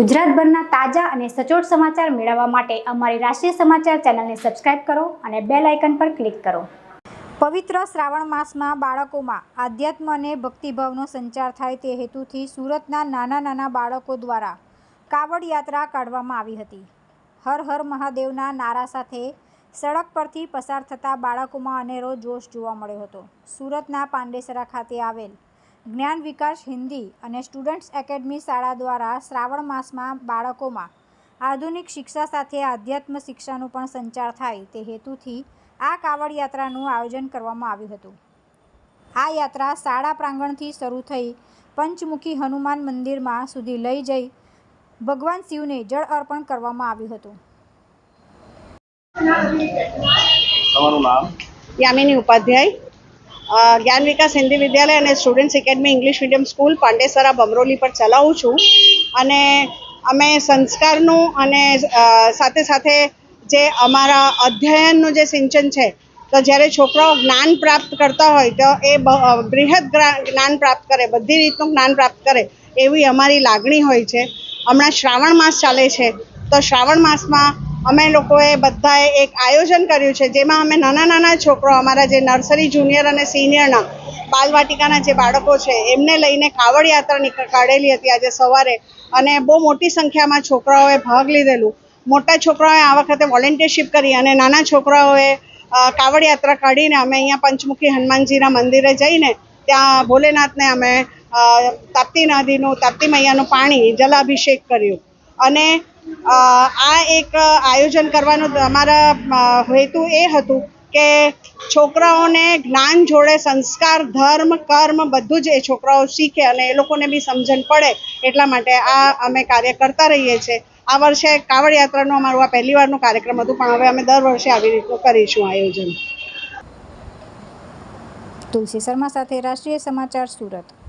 ગુજરાતભરના તાજા અને સચોટ સમાચાર મેળવવા માટે અમારી રાષ્ટ્રીય સમાચાર ચેનલને સબસ્ક્રાઇબ કરો અને બેલ આઇકન પર ક્લિક કરો. પવિત્ર શ્રાવણ માસમાં બાળકોમાં આધ્યાત્મ અને ભક્તિભાવનો સંચાર થાય તે હેતુથી સુરતના નાના નાના બાળકો દ્વારા કાવડ યાત્રા કાઢવામાં આવી હતી. હર હર મહાદેવના નારા સાથે સડક પરથી પસાર થતા બાળકોમાં અનેરો જોશ જોવા મળ્યો હતો. સુરતના પાંડેસરા ખાતે આવેલ જ્ઞાન વિકાસ હિન્દી અને સ્ટુડન્ટ્સ એકેડમી શાળા દ્વારા શ્રાવણ માસમાં બાળકોમાં આધુનિક શિક્ષા સાથે આધ્યાત્મ શિક્ષાનું પણ સંચાર થાય તે હેતુથી આ કાવડ યાત્રાનું આયોજન કરવામાં આવ્યું હતું. આ યાત્રા શાળા પ્રાંગણથી શરૂ થઈ પંચમુખી હનુમાન મંદિરમાં સુધી લઈ જઈ ભગવાન શિવને જળ અર્પણ કરવામાં આવ્યું હતું. તમારું નામ? યામિની ઉપાધ્યાય. જ્ઞાન વિકાસ હિન્દી વિદ્યાલય અને students academy English medium school Pandesara Bamroli પર ચલાવું છું. અને અમે સંસ્કારનું અને સાથે સાથે જે અમારા અધ્યયનનું જે સિંચન છે, તો જ્યારે છોકરાઓ જ્ઞાન પ્રાપ્ત કરતા હોય, તો એ બૃહદ જ્ઞાન પ્રાપ્ત કરે, બધી રીતનું જ્ઞાન પ્રાપ્ત કરે એવી અમારી લાગણી હોય છે. હમણાં શ્રાવણ માસ ચાલે છે, તો શ્રાવણ માસમાં અમે લોકોએ બધાએ એક આયોજન કર્યું છે, જેમાં અમે નાના નાના છોકરો અમારા જે નર્સરી જુનિયર અને સિનિયરના બાલવાટિકાના જે બાળકો છે, એમને લઈને કાવડ યાત્રા કાઢેલી હતી આજે સવારે. અને બહુ મોટી સંખ્યામાં છોકરાઓએ ભાગ લીધેલું. મોટા છોકરાઓએ આ વખતે વોલેન્ટિયરશીપ કરી અને નાના છોકરાઓએ કાવડ યાત્રા કાઢીને અમે અહીંયા પંચમુખી હનુમાનજીના મંદિરે જઈને ત્યાં ભોલેનાથને અમે તાપ્તી નદીનું, તાપ્તી મૈયાનું પાણી, જલાભિષેક કર્યું. અને આ એક આયોજન કરવાનો અમારા હેતુ એ હતું કે છોકરાઓને જ્ઞાન જોડે સંસ્કાર, ધર્મ, કર્મ બધું જ એ છોકરાઓ શીખે અને એ લોકોને બી સમજણ પડે એટલા માટે આ અમે કાર્ય કરતા રહીએ છીએ. આ વર્ષે કાવડ યાત્રાનું અમારું આ પહેલી વારનું કાર્યક્રમ હતું, પણ હવે અમે દર વર્ષે આવી રીતનું કરીશું આયોજન. તુલસી શર્મા સાથે રાષ્ટ્રીય સમાચાર સુરત.